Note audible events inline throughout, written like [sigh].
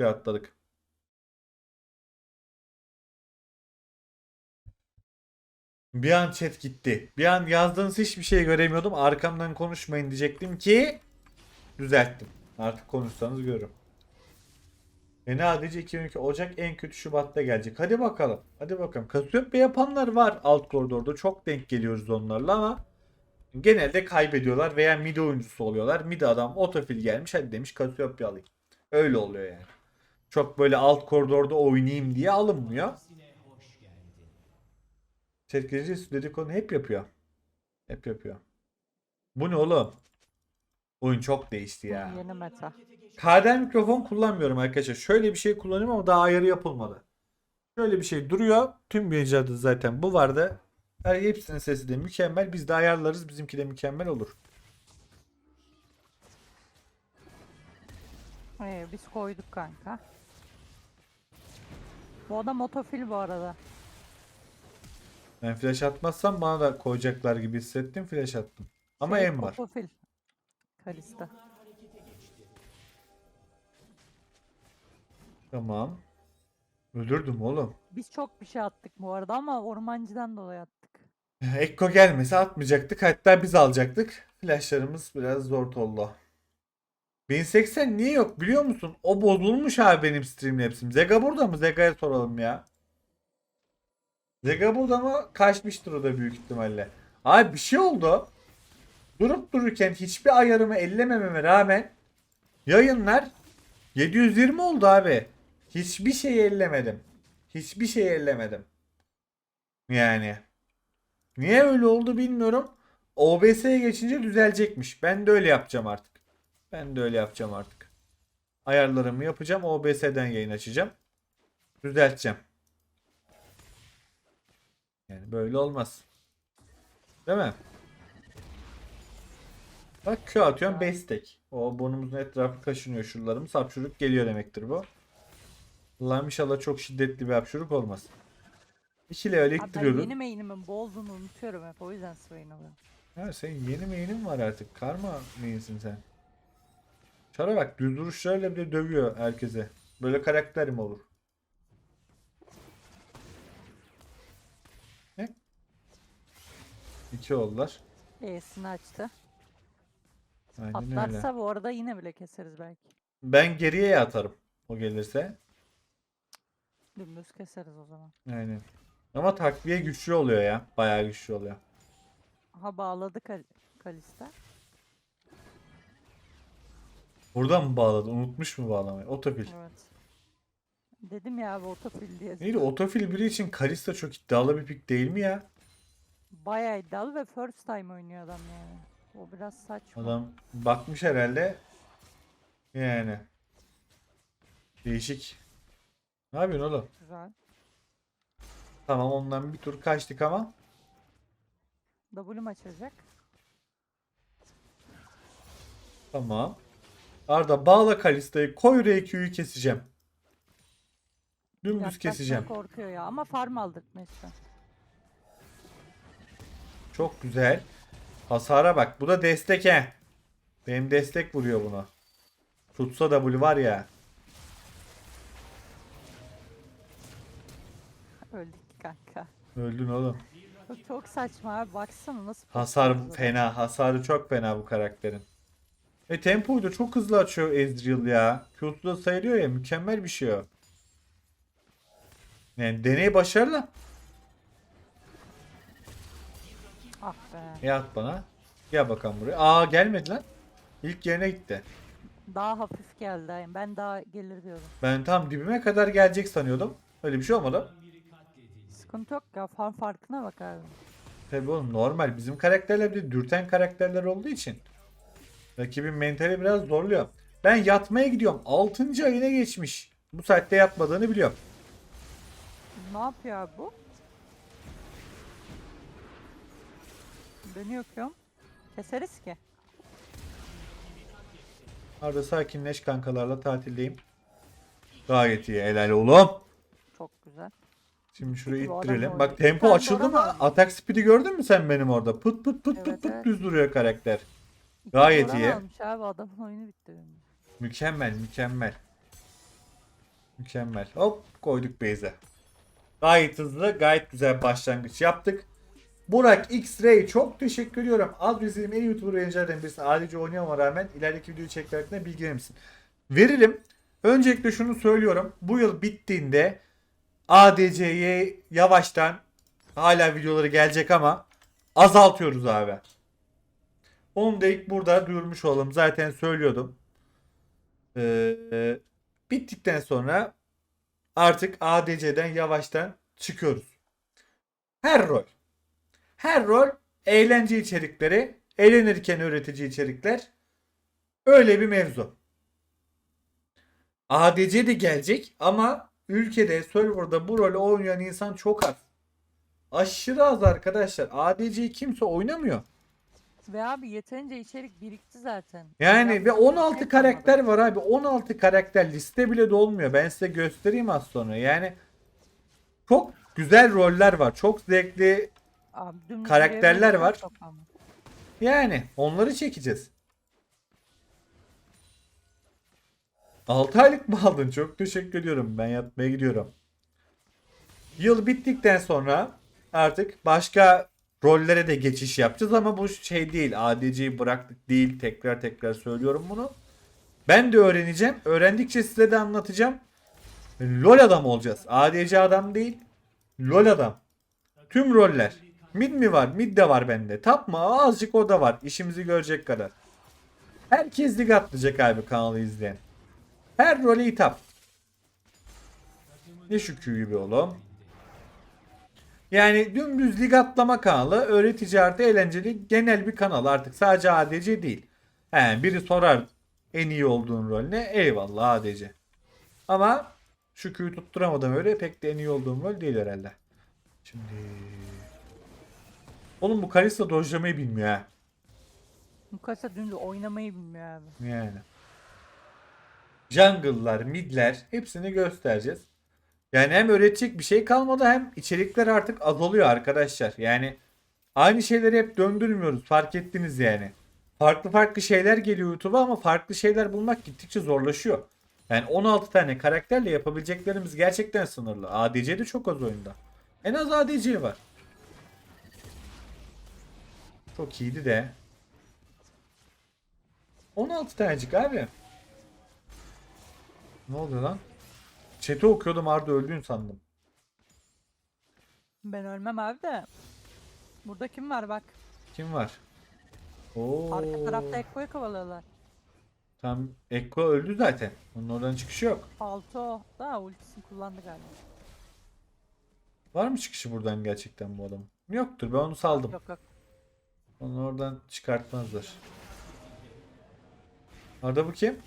fikre atladık. Bir an chat gitti. Bir an yazdığınız hiçbir şey göremiyordum. Arkamdan konuşmayın diyecektim ki düzelttim. Artık konuşsanız görürüm. Yeni ADC 2012 Ocak en kötü Şubat'ta gelecek. Hadi bakalım. Hadi bakalım. Kasiyopya yapanlar var alt koridorda. Çok denk geliyoruz onlarla ama genelde kaybediyorlar veya mid oyuncusu oluyorlar. Mid adam otofil gelmiş hadi demiş Kasiyopya alayım. Öyle oluyor yani. Çok böyle alt koridorda oynayayım diye alınmıyor. Çetkeci dedikodu hep yapıyor. Hep yapıyor. Bu ne oğlum? Oyun çok değişti ya. Yeni meta. KD mikrofon kullanmıyorum arkadaşlar. Şöyle bir şey kullanıyorum ama daha ayarı yapılmadı. Şöyle bir şey duruyor. Tüm yayıncılarda zaten bu vardı. Her hepsinin sesi de mükemmel. Biz de ayarlarız. Bizimki de mükemmel olur. Ee, biz koyduk kanka. Bu adam otofil bu arada. Ben flash atmazsam bana da koyacaklar gibi hissettim. Flash attım. Ama Şey, em var. Otofil. Kalista. Tamam. Öldürdüm oğlum. Biz çok bir şey attık bu arada ama ormancıdan dolayı attık. [laughs] Ekko gelmese atmayacaktık. Hatta biz alacaktık. Flashlarımız biraz zor oldu. 1080 niye yok biliyor musun? O bozulmuş abi benim Streamlabs'im. Zega burada mı? Zega'ya soralım ya. Zega burada mı? Kaçmıştır o da büyük ihtimalle. Abi bir şey oldu. Durup dururken hiçbir ayarımı ellemememe rağmen yayınlar 720 oldu abi. Hiçbir şey ellemedim. Hiçbir şey ellemedim. Yani. Niye öyle oldu bilmiyorum. OBS'ye geçince düzelecekmiş. Ben de öyle yapacağım artık. Ben de öyle yapacağım artık. Ayarlarımı yapacağım. OBS'den yayın açacağım. Düzelteceğim. Yani böyle olmaz. Değil mi? Bak Q atıyorum 5 stack. O burnumuzun etrafı kaşınıyor şuralarımız. Hapşuruk geliyor demektir bu. Allah'ım inşallah çok şiddetli bir hapşuruk olmaz. 2 level Abi ben yeni main'imin bolduğunu unutuyorum hep o yüzden Swain alıyorum. Ha senin yeni main'in var artık. Karma main'sin sen. Çara bak düz duruşlarıyla bile dövüyor herkese. Böyle karakter mi olur? Ne? İki oldular. E'sini açtı. Aynen öyle. Atlarsa bu arada yine bile keseriz belki. Ben geriye atarım. O gelirse. Dümdüz keseriz o zaman. Aynen. Ama takviye güçlü oluyor ya. Bayağı güçlü oluyor. Aha bağladı Kal Kalista. Buradan mı bağladı? Unutmuş mu bağlamayı? Otofil. Evet. Dedim ya abi otofil diye. Neydi? Otofil biri için Kalista çok iddialı bir pick değil mi ya? Bayağı iddialı ve first time oynuyor adam yani. O biraz saçma. Adam bakmış herhalde. Yani. Değişik. Ne yapıyorsun oğlum? Güzel. Tamam ondan bir tur kaçtık ama. W'm açacak. Tamam. Arda bağla Kalista'yı koy RQ'yu keseceğim. Dümdüz Yaklaşmaya keseceğim. korkuyor ya ama farm aldırtma işte. Çok güzel. Hasara bak. Bu da destek he. Benim destek vuruyor buna. Tutsa W var ya. Öldük kanka. Öldün oğlum. Çok, çok saçma abi baksana nasıl Hasar fena. Hasarı çok fena bu karakterin. E tempoyu da çok hızlı açıyor Ezreal ya. Q'su da sayılıyor ya. Mükemmel bir şey o. Yani deney başarılı. Ah be. E at bana. Gel bakalım buraya. Aa gelmedi lan. İlk yerine gitti. Daha hafif geldi. Ben daha gelir diyordum. Ben tam dibime kadar gelecek sanıyordum. Öyle bir şey olmadı. Sıkıntı yok ya. Farm farkına bak abi. Tabii oğlum normal. Bizim karakterler bir de dürten karakterler olduğu için. Rakibin mentali biraz zorluyor. Ben yatmaya gidiyorum. 6. ayına geçmiş. Bu saatte yatmadığını biliyorum. Ne yapıyor abi bu? Dönüyor ki Keseriz ki. Arada sakinleş kankalarla tatildeyim. Gayet iyi. Helal oğlum. Çok güzel. Şimdi şurayı Bu adam ittirelim. Bak tempo açıldı mı? Atak speed'i gördün mü sen benim orada? Pıt pıt pıt pıt Evet, pıt evet. düz duruyor karakter. Gayet iyi. almış abi adamın oyunu bitti. benim. Mükemmel mükemmel. Mükemmel. Hop koyduk base'e. Gayet hızlı, gayet güzel başlangıç yaptık. Burak X-Ray çok teşekkür ediyorum. Az bizim en YouTuber yayıncılardan birisi. Adice oynayamama rağmen ilerideki videoyu çekmek hakkında bilgi verir misin? Veririm. Öncelikle şunu söylüyorum. Bu yıl bittiğinde ADC'ye yavaştan hala videoları gelecek ama azaltıyoruz abi. Onu da ilk burada duyurmuş olalım. Zaten söylüyordum. Ee, bittikten sonra artık ADC'den yavaştan çıkıyoruz. Her rol. Her rol eğlence içerikleri, eğlenirken öğretici içerikler. Öyle bir mevzu. ADC de gelecek ama ülkede serverda bu rolü oynayan insan çok az. Aşırı az arkadaşlar. ADC'yi kimse oynamıyor. Ve abi yeterince içerik birikti zaten. Yani ve bir 16 şey karakter var abi. 16 karakter liste bile dolmuyor. Ben size göstereyim az sonra. Yani çok güzel roller var. Çok zevkli. Abi karakterler var. Yani onları çekeceğiz. 6 aylık mı aldın? Çok teşekkür ediyorum. Ben yatmaya gidiyorum. Yıl bittikten sonra artık başka rollere de geçiş yapacağız ama bu şey değil. ADC'yi bıraktık değil. Tekrar tekrar söylüyorum bunu. Ben de öğreneceğim. Öğrendikçe size de anlatacağım. LOL adam olacağız. ADC adam değil. LOL adam. Tüm roller. Mid mi var? Mid de var bende. Tap mı? Azıcık o da var. İşimizi görecek kadar. Herkes lig atlayacak abi kanalı izleyen. Her role hitap. Ne şu Q gibi oğlum. Yani dümdüz lig atlama kanalı öğretici artı eğlenceli genel bir kanal artık sadece ADC değil. He, biri sorar en iyi olduğun rol ne? Eyvallah ADC. Ama şu Q'yu tutturamadım öyle pek de en iyi olduğum rol değil herhalde. Şimdi Oğlum bu Kalista dojlamayı bilmiyor ha. Mukasa dümdüz oynamayı bilmiyor abi. Yani. Jungle'lar, midler hepsini göstereceğiz. Yani hem öğretecek bir şey kalmadı hem içerikler artık azalıyor arkadaşlar. Yani aynı şeyleri hep döndürmüyoruz. Fark ettiniz yani. Farklı farklı şeyler geliyor YouTube'a ama farklı şeyler bulmak gittikçe zorlaşıyor. Yani 16 tane karakterle yapabileceklerimiz gerçekten sınırlı. ADC de çok az oyunda. En az ADC var. Çok iyiydi de. 16 tanecik abi. Ne oluyor lan? Chat'i okuyordum Arda öldün sandım. Ben ölmem abi de. Burada kim var bak. Kim var? Oo. Arka tarafta Ekko'yu kovalıyorlar. Tam Ekko öldü zaten. Onun oradan çıkışı yok. Palto da ultisini kullandı galiba. Var mı çıkışı buradan gerçekten bu adamın? Yoktur ben onu saldım. Yok yok. Onu oradan çıkartmazlar. Arda bu kim?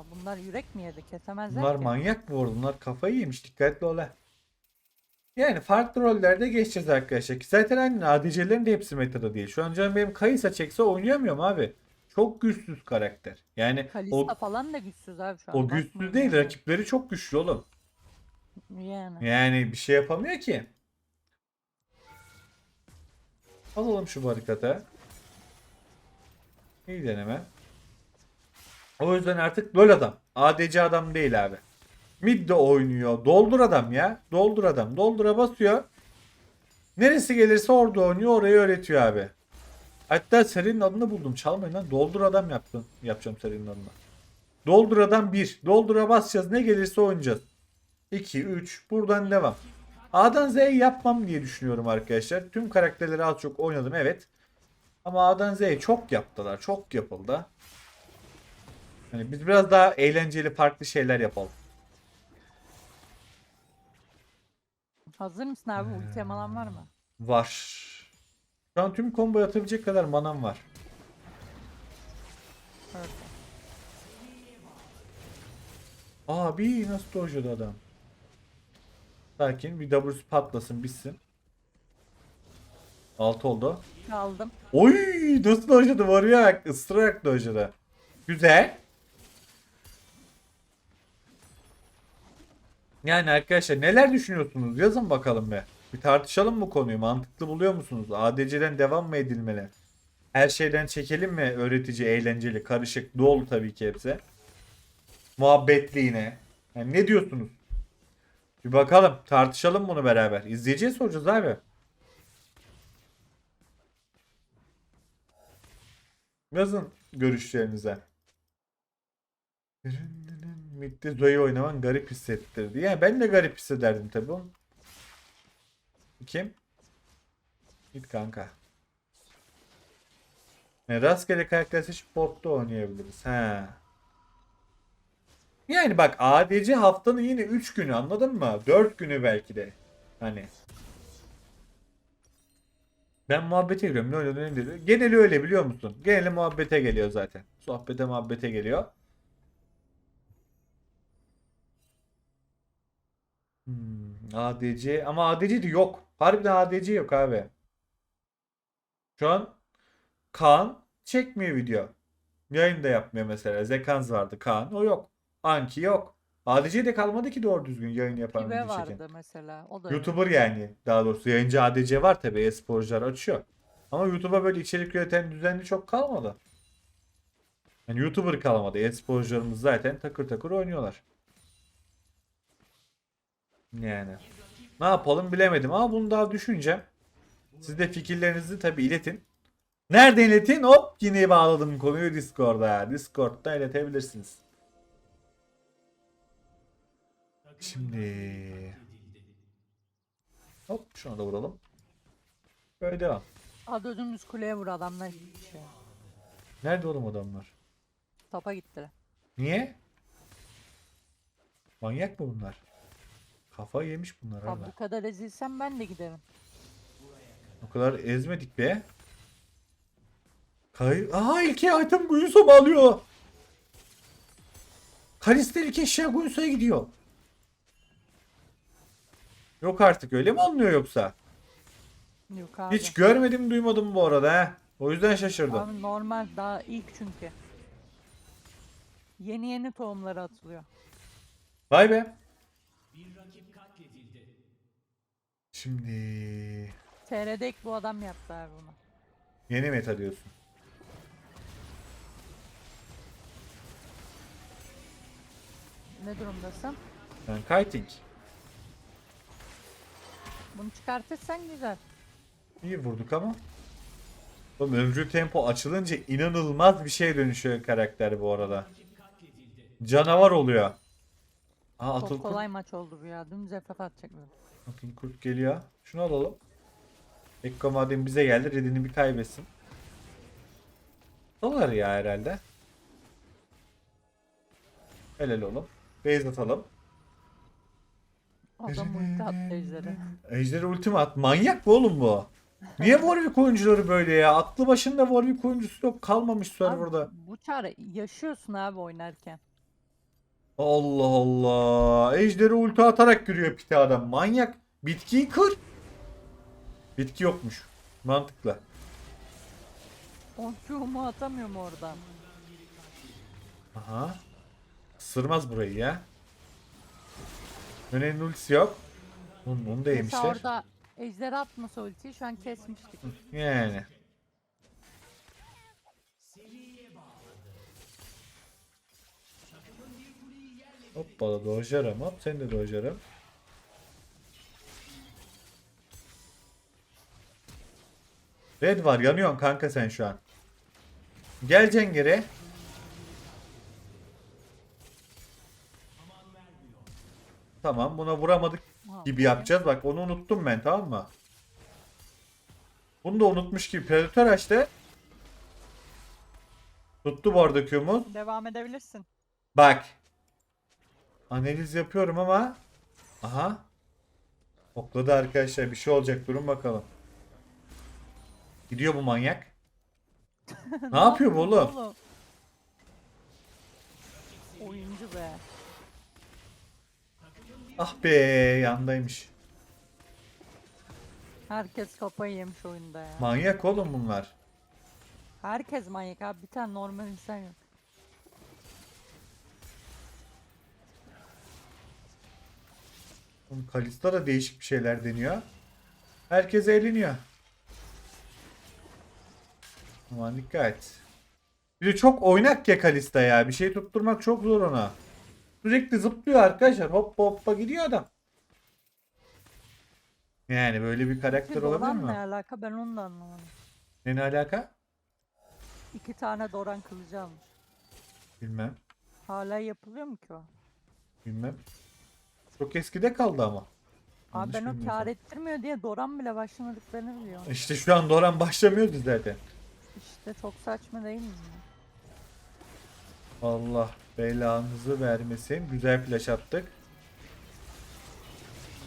Abi bunlar yürek mi yedi? Kesemezler Bunlar ki. manyak mı orada? Bunlar kafayı yemiş. Dikkatli ol ha. Yani farklı rollerde geçeceğiz arkadaşlar. Ki Zaten aynen ADC'lerin de hepsi metada değil. Şu an canım benim Kayısa çekse oynayamıyorum abi. Çok güçsüz karakter. Yani Kalista o, falan da güçsüz abi şu an. o güçsüz bakmıyorum değil. Rakipleri çok güçlü oğlum. Yani. Yani bir şey yapamıyor ki. Alalım şu barikata. İyi deneme. O yüzden artık LoL adam. ADC adam değil abi. Mid de oynuyor. Doldur adam ya. Doldur adam. Doldura basıyor. Neresi gelirse orada oynuyor. Orayı öğretiyor abi. Hatta serinin adını buldum. Çalmayın lan. Doldur adam yaptım. Yapacağım serinin adını. Doldur adam 1. Doldura basacağız. Ne gelirse oynayacağız. 2, 3. Buradan devam. A'dan Z'yi yapmam diye düşünüyorum arkadaşlar. Tüm karakterleri az çok oynadım evet. Ama A'dan Z'yi çok yaptılar. Çok yapıldı. Yani biz biraz daha eğlenceli farklı şeyler yapalım. Hazır mısın abi? Ulti emanan var mı? Var. Şu an tüm combo atabilecek kadar manam var. Evet. Abi nasıl dojladı adam? Sakin bir W'su patlasın bitsin. 6 oldu. Aldım. Oy nasıl dojladı var ya ısırarak dojladı. Güzel. Yani arkadaşlar neler düşünüyorsunuz yazın bakalım be. Bir tartışalım bu konuyu mantıklı buluyor musunuz? ADC'den devam mı edilmeli? Her şeyden çekelim mi? Öğretici, eğlenceli, karışık, dolu tabii ki hepsi. Muhabbetli yine. Yani ne diyorsunuz? Bir bakalım. Tartışalım bunu beraber. İzleyiciye soracağız abi. Yazın görüşlerinize. Mid'de Zoe oynaman garip hissettirdi. Yani ben de garip hissederdim oğlum. Kim? Git kanka. Ne rastgele karakter seçip botta oynayabiliriz. He. Yani bak ADC haftanın yine 3 günü anladın mı? 4 günü belki de. Hani. Ben muhabbete giriyorum. Ne öyle ne diyor. Geneli öyle biliyor musun? Geneli muhabbete geliyor zaten. Sohbete muhabbete geliyor. Hmm, ADC ama ADC de yok. Harbiden ADC yok abi. Şu an Kaan çekmiyor video. Yayın da yapmıyor mesela. Zekans vardı Kaan. O yok. Anki yok. ADC de kalmadı ki doğru düzgün yayın yapan Kibe video çeken. vardı mesela. O da. YouTuber yani daha doğrusu yayıncı ADC var tabi e-sporcular açıyor. Ama YouTube'a böyle içerik üreten düzenli çok kalmadı. Yani YouTuber kalmadı. E-sporcularımız zaten takır takır oynuyorlar. Yani. Ne yapalım bilemedim ama bunu daha düşüneceğim. Siz de fikirlerinizi tabi iletin. Nerede iletin? Hop yine bağladım konuyu Discord'a. Discord'da iletebilirsiniz. Şimdi Hop şuna da vuralım. Böyle devam. Adı dümdüz kuleye vur adamlar. Nerede oğlum adamlar? Topa gittiler. Niye? Manyak mı bunlar? Kafa yemiş bunlar Abi bu kadar ezilsem ben de giderim. O kadar ezmedik be. Kay Aha ilk item Guinsoo alıyor. Kalister ilk eşya Guinsoo'ya gidiyor. Yok artık öyle mi olmuyor yoksa? Yok abi. Hiç görmedim duymadım bu arada he. O yüzden şaşırdım. Abi normal daha ilk çünkü. Yeni yeni tohumları atılıyor. Vay be. Şimdi TR'de ilk bu adam yaptı abi bunu. yeni meta diyorsun. Ne durumdasın? Ben kiting. Bunu çıkartırsan güzel. İyi vurduk ama. Oğlum ömrü tempo açılınca inanılmaz bir şeye dönüşüyor karakter bu arada. Canavar oluyor. Aa atıl Çok kurt. kolay maç oldu bu ya. Dümdüz FF atacak Atıl kurt geliyor. Şunu alalım. Ekko madem bize geldi redini bir kaybetsin. Dolar ya herhalde. Helal oğlum. Base atalım. Adam ulti attı ejderi. Ejder ultimat. Manyak mı oğlum bu? Niye Warwick oyuncuları böyle ya? Aklı başında Warwick oyuncusu yok. Kalmamış serverda. Abi, bu çare yaşıyorsun abi oynarken. Allah Allah. Ejder'i ulti atarak giriyor pite adam. Manyak. Bitkiyi kır. Bitki yokmuş. Mantıklı. Onkumu atamıyor mu oradan? Aha. Sırmaz burayı ya. Önerin ultisi yok. Onun, onu da Mesela yemişler. orada ejder atmasa ultiyi şu an kesmiştik. Yani. Hoppala dojarım hop sen de dojarım. Red var yanıyorsun kanka sen şu an. Geleceksin geri. Tamam buna vuramadık gibi yapacağız. Bak onu unuttum ben tamam mı? Bunu da unutmuş gibi Predator açtı. Tuttu bu arada Q'mu. Devam edebilirsin. Bak. Analiz yapıyorum ama. Aha. Okladı arkadaşlar. Bir şey olacak. Durun bakalım. Gidiyor bu manyak. [laughs] ne yapıyor bu oğlum? Oyuncu be. Ah be yandaymış. Herkes kafayı yemiş oyunda ya. Manyak oğlum bunlar. Herkes manyak abi. Bir tane normal insan yok. Kalista da değişik bir şeyler deniyor. Herkes eğleniyor. Aman dikkat. Bir de çok oynak ya Kalista ya. Bir şey tutturmak çok zor ona. Sürekli zıplıyor arkadaşlar. Hoppa hoppa gidiyor adam. Yani böyle bir karakter Peki olabilir Doran ne mi? alaka ben onu da anlamadım. Ne ne alaka? İki tane Doran kılıcı almış. Bilmem. Hala yapılıyor mu ki o? Bilmem. Çok eskide kaldı ama. Abi Yanlış ben o bilmiyorsam. kar ettirmiyor diye Doran bile başlamadıklarını biliyorum. İşte şu an Doran başlamıyordu zaten. İşte çok saçma değil mi? Allah belanızı vermesin. Güzel flash attık.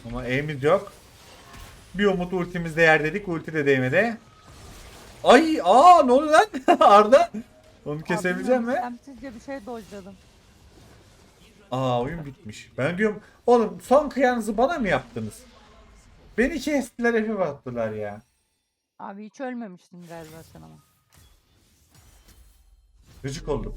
Ama aim'imiz yok. Bir umut ultimizde yer dedik. Ulti de değmedi. Ay aa ne oldu lan? [laughs] Arda. Onu kesebilecek mi? Temsizce bir şey dojladım. Aa oyun bitmiş. Ben diyorum oğlum son kıyanızı bana mı yaptınız? Beni kestiler hepim attılar ya. Abi hiç ölmemiştin galiba sen ama. Gıcık oldum.